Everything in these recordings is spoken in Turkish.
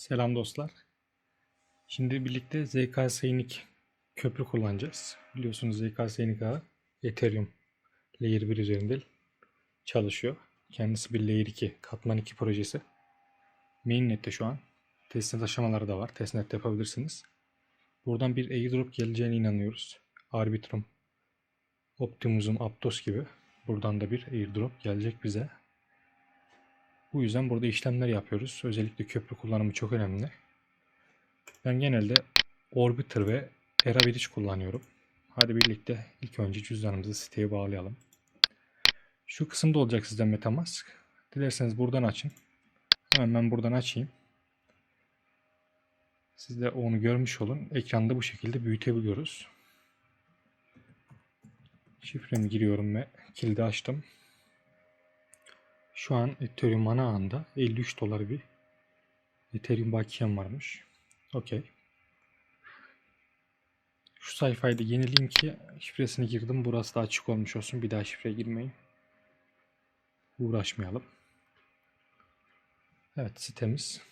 Selam dostlar. Şimdi birlikte ZK Sainik köprü kullanacağız. Biliyorsunuz ZK Sainik ağı Ethereum Layer 1 üzerinde çalışıyor. Kendisi bir Layer 2, Katman 2 projesi. Mainnet'te şu an. Testnet aşamaları da var. Testnet yapabilirsiniz. Buradan bir airdrop geleceğine inanıyoruz. Arbitrum, Optimus'un Aptos gibi. Buradan da bir airdrop gelecek bize. Bu yüzden burada işlemler yapıyoruz. Özellikle köprü kullanımı çok önemli. Ben genelde Orbiter ve Eravidich kullanıyorum. Hadi birlikte ilk önce cüzdanımızı siteye bağlayalım. Şu kısımda olacak sizden Metamask. Dilerseniz buradan açın. Hemen ben buradan açayım. Siz de onu görmüş olun. Ekranda bu şekilde büyütebiliyoruz. Şifremi giriyorum ve kilidi açtım. Şu an Ethereum ana ağında 53 dolar bir Ethereum bakiyem varmış. Okey. Şu sayfayı da yenileyim ki şifresini girdim. Burası da açık olmuş olsun. Bir daha şifre girmeyin. Uğraşmayalım. Evet sitemiz,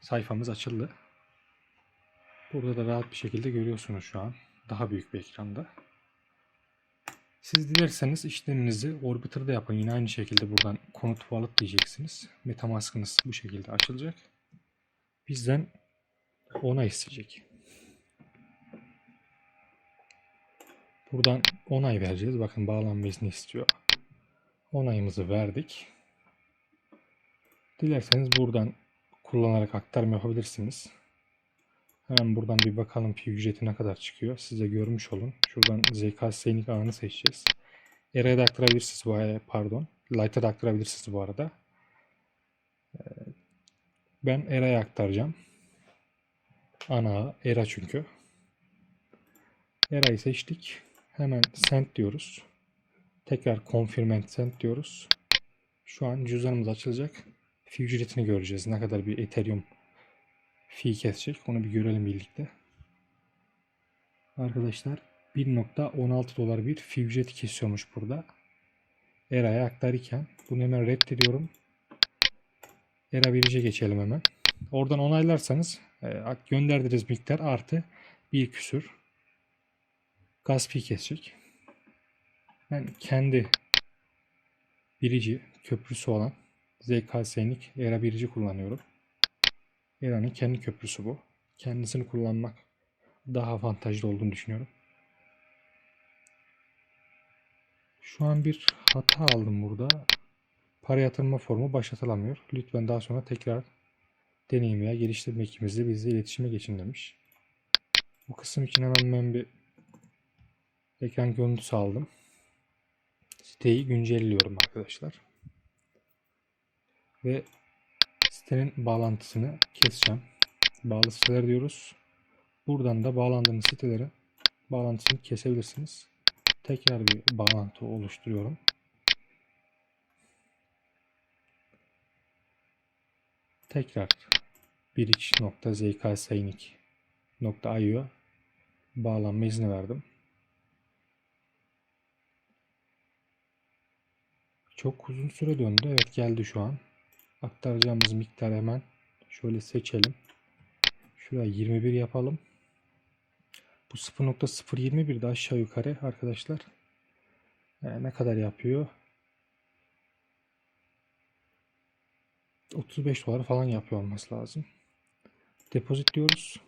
sayfamız açıldı. Burada da rahat bir şekilde görüyorsunuz şu an. Daha büyük bir ekranda. Siz dilerseniz işleminizi Orbiter'da yapın. Yine aynı şekilde buradan konut wallet diyeceksiniz. Metamask'ınız bu şekilde açılacak. Bizden ona isteyecek. Buradan onay vereceğiz. Bakın bağlanma izni istiyor. Onayımızı verdik. Dilerseniz buradan kullanarak aktarım yapabilirsiniz. Hemen buradan bir bakalım pi ücreti ne kadar çıkıyor. Siz de görmüş olun. Şuradan ZK Scenic ağını seçeceğiz. Era'ya da aktarabilirsiniz. Pardon. Light'a da aktarabilirsiniz bu arada. Ee, Ben Era'ya aktaracağım. Ana Era çünkü. Era'yı seçtik. Hemen send diyoruz. Tekrar confirm and send diyoruz. Şu an cüzdanımız açılacak. Fi ücretini göreceğiz. Ne kadar bir Ethereum fi kesecek. Onu bir görelim birlikte. Arkadaşlar 1.16 dolar bir fi ücreti kesiyormuş burada. Era'ya aktarırken bunu hemen reddediyorum. Era verici geçelim hemen. Oradan onaylarsanız e, gönderdiğiniz miktar artı bir küsür gaz fi kesecek. Ben kendi birici köprüsü olan ZK Senik Era birici kullanıyorum. Era'nın kendi köprüsü bu. Kendisini kullanmak daha avantajlı olduğunu düşünüyorum. Şu an bir hata aldım burada. Para yatırma formu başlatılamıyor. Lütfen daha sonra tekrar deneyim veya geliştirme ekibimizle bizle iletişime geçin demiş. Bu kısım için hemen ben bir ekran görüntüsü aldım. Siteyi güncelliyorum arkadaşlar. Ve sitenin bağlantısını keseceğim. Bağlı siteler diyoruz. Buradan da bağlandığınız sitelerin bağlantısını kesebilirsiniz. Tekrar bir bağlantı oluşturuyorum. Tekrar biriç.zksainik.io bağlanma izni verdim. Çok uzun süre döndü. Evet geldi şu an. Aktaracağımız miktar hemen şöyle seçelim. Şuraya 21 yapalım. Bu 0.021 de aşağı yukarı arkadaşlar. Ee, ne kadar yapıyor? 35 dolar falan yapıyor olması lazım. Depozit diyoruz.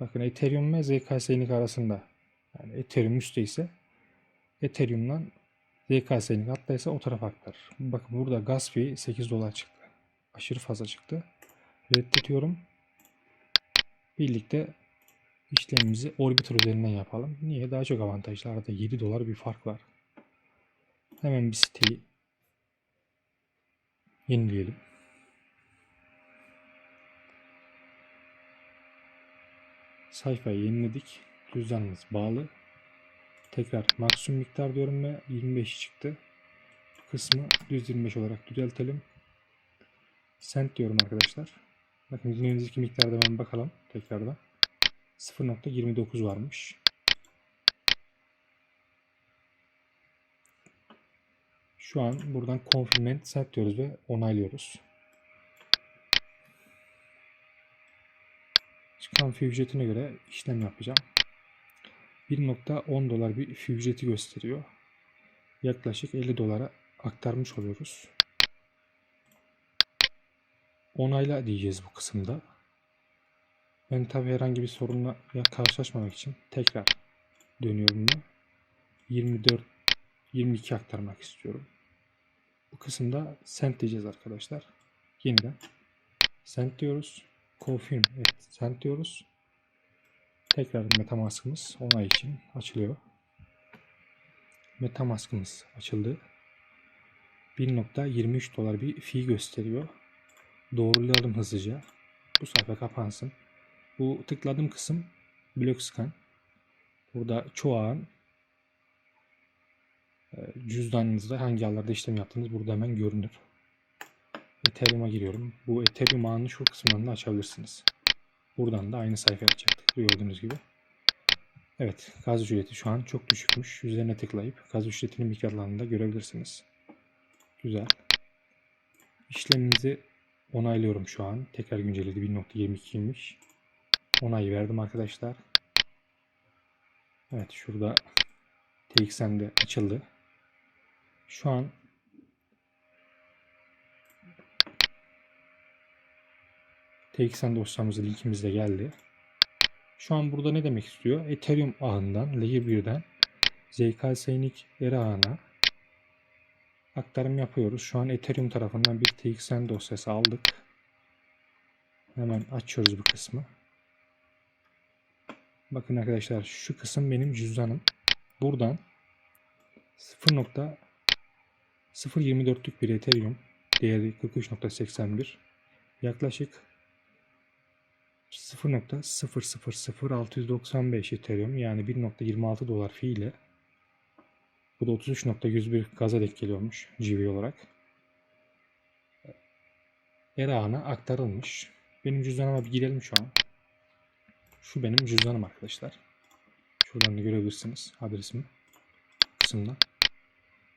Bakın Ethereum ve ZK arasında. Yani Ethereum üstte ise Ethereum'dan ZKS'nin hattaysa o tarafa aktar. Bakın burada gaz fee 8 dolar çıktı. Aşırı fazla çıktı. Reddediyorum. Birlikte işlemimizi Orbiter üzerinden yapalım. Niye? Daha çok avantajlı. Arada 7 dolar bir fark var. Hemen bir siteyi yenileyelim. Sayfayı yeniledik. Cüzdanımız bağlı. Tekrar maksimum miktar diyorum ve 25 çıktı. Bu kısmı düz 25 olarak düzeltelim. Send diyorum arkadaşlar. Bakın dinlediğinizdeki miktarda hemen bakalım tekrardan. 0.29 varmış. Şu an buradan confirm and send diyoruz ve onaylıyoruz. Çıkan ücretine göre işlem yapacağım. 1.10 dolar bir fi ücreti gösteriyor. Yaklaşık 50 dolara aktarmış oluyoruz. Onayla diyeceğiz bu kısımda. Ben tabi herhangi bir sorunla karşılaşmamak için tekrar dönüyorum bunu. 24 22 aktarmak istiyorum. Bu kısımda send diyeceğiz arkadaşlar. Yeniden send diyoruz. Confirm evet send diyoruz. Tekrar Metamask'ımız onay için açılıyor. Metamask'ımız açıldı. 1.23 dolar bir fee gösteriyor. Doğrulayalım hızlıca. Bu sayfa kapansın. Bu tıkladığım kısım blok scan. Burada çoğu ağın e, cüzdanınızda hangi ağlarda işlem yaptığınız burada hemen görünür. Ethereum'a giriyorum. Bu Ethereum ağının şu kısımlarını açabilirsiniz. Buradan da aynı sayfaya açacaktık. Gördüğünüz gibi. Evet, gaz ücreti şu an çok düşükmüş. Üzerine tıklayıp gaz ücretinin miktarlarını da görebilirsiniz. Güzel. İşlemimizi onaylıyorum şu an. Tekrar güncelledi 1.22'ymiş. Onay verdim arkadaşlar. Evet şurada TXN'de açıldı. Şu an TXN dosyamızda linkimiz de geldi. Şu an burada ne demek istiyor? Ethereum ağından Layer 1'den ZK-Scenic Era ağına aktarım yapıyoruz. Şu an Ethereum tarafından bir TXN dosyası aldık. Hemen açıyoruz bu kısmı. Bakın arkadaşlar şu kısım benim cüzdanım. Buradan 0.024'lük bir Ethereum değeri 43.81 yaklaşık 0.000695 Ethereum yani 1.26 dolar fi ile bu da 33.101 gaza denk geliyormuş GV olarak. Era ağına aktarılmış. Benim cüzdanıma bir girelim şu an. Şu benim cüzdanım arkadaşlar. Şuradan da görebilirsiniz adresimi kısımda.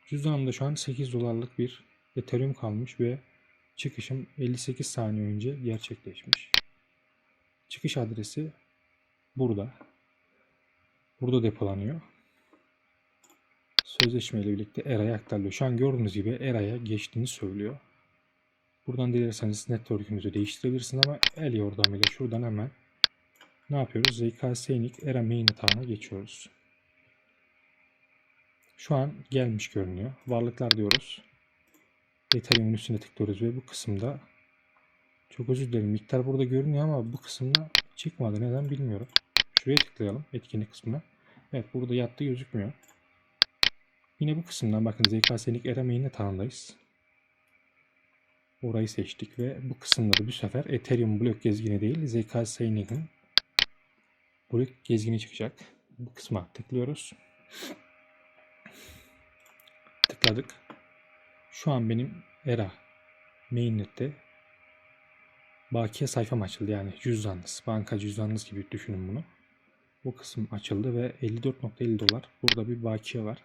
Cüzdanımda şu an 8 dolarlık bir Ethereum kalmış ve çıkışım 58 saniye önce gerçekleşmiş. Çıkış adresi burada. Burada depolanıyor. Sözleşme ile birlikte ERA'ya aktarılıyor. Şu an gördüğünüz gibi ERA'ya geçtiğini söylüyor. Buradan dilerseniz network'ünüzü değiştirebilirsiniz ama el yordamıyla şuradan hemen ne yapıyoruz? ZK-Scenic ERA mainnet ağına geçiyoruz. Şu an gelmiş görünüyor. Varlıklar diyoruz. Ethereum'un üstüne tıklıyoruz ve bu kısımda çok özür dilerim. Miktar burada görünüyor ama bu kısımda çıkmadı. Neden bilmiyorum. Şuraya tıklayalım. Etkinlik kısmına. Evet burada yattı gözükmüyor. Yine bu kısımdan bakın ZK-Scenic ERA mainnet ağındayız. Orayı seçtik ve bu kısımda da bu sefer Ethereum blok gezgini değil ZK-Scenic'in blok gezgini çıkacak. Bu kısma tıklıyoruz. Tıkladık. Şu an benim ERA mainnet'te bakiye sayfam açıldı. Yani cüzdanınız, banka cüzdanınız gibi düşünün bunu. Bu kısım açıldı ve 54.50 dolar. Burada bir bakiye var.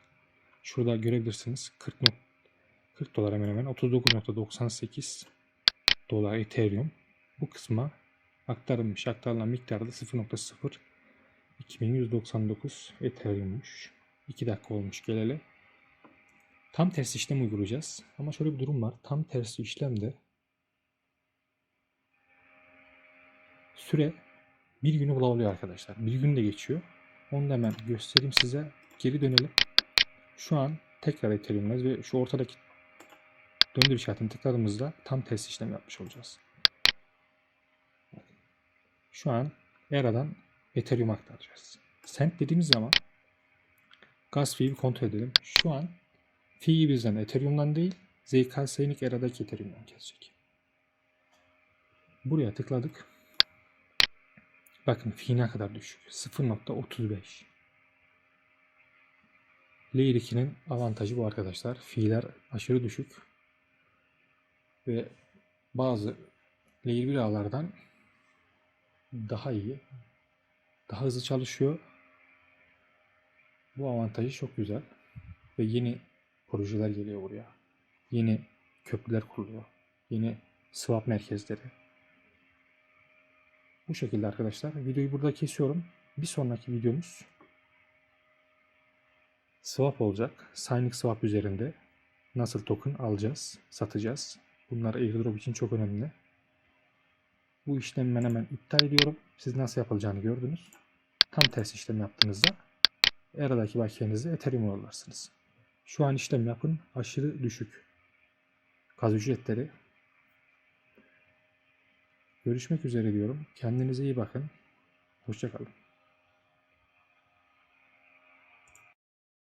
Şurada görebilirsiniz. 40 40 dolar hemen hemen 39.98 dolar Ethereum bu kısma aktarılmış. Aktarılan miktarı da 0.0 2199 Ethereum'muş. 2 dakika olmuş geleli. Tam tersi işlem uygulayacağız. Ama şöyle bir durum var. Tam tersi işlemde süre bir günü bulabiliyor arkadaşlar. Bir gün de geçiyor. Onu da hemen göstereyim size. Geri dönelim. Şu an tekrar Ethereum'dayız ve şu ortadaki döndür işaretini tıkladığımızda tam ters işlem yapmış olacağız. Şu an ERA'dan Ethereum aktaracağız. Send dediğimiz zaman gas fee'yi kontrol edelim. Şu an fee'yi bizden Ethereum'dan değil ZK-Scenic ERA'daki Ethereum'dan kesecek. Buraya tıkladık. Bakın fee ne kadar düşük. 0.35. Layer 2'nin avantajı bu arkadaşlar. Fee'ler aşırı düşük ve bazı layer 1 ağlardan daha iyi, daha hızlı çalışıyor. Bu avantajı çok güzel. Ve yeni projeler geliyor buraya. Yeni köprüler kuruluyor. Yeni swap merkezleri. Bu şekilde arkadaşlar. Videoyu burada kesiyorum. Bir sonraki videomuz swap olacak. Signing swap üzerinde nasıl token alacağız, satacağız. Bunlar airdrop için çok önemli. Bu işlemi ben hemen iptal ediyorum. Siz nasıl yapılacağını gördünüz. Tam ters işlem yaptığınızda aradaki bakiyenizi Ethereum yollarsınız. Şu an işlem yapın aşırı düşük. Gaz ücretleri. Görüşmek üzere diyorum. Kendinize iyi bakın. Hoşçakalın.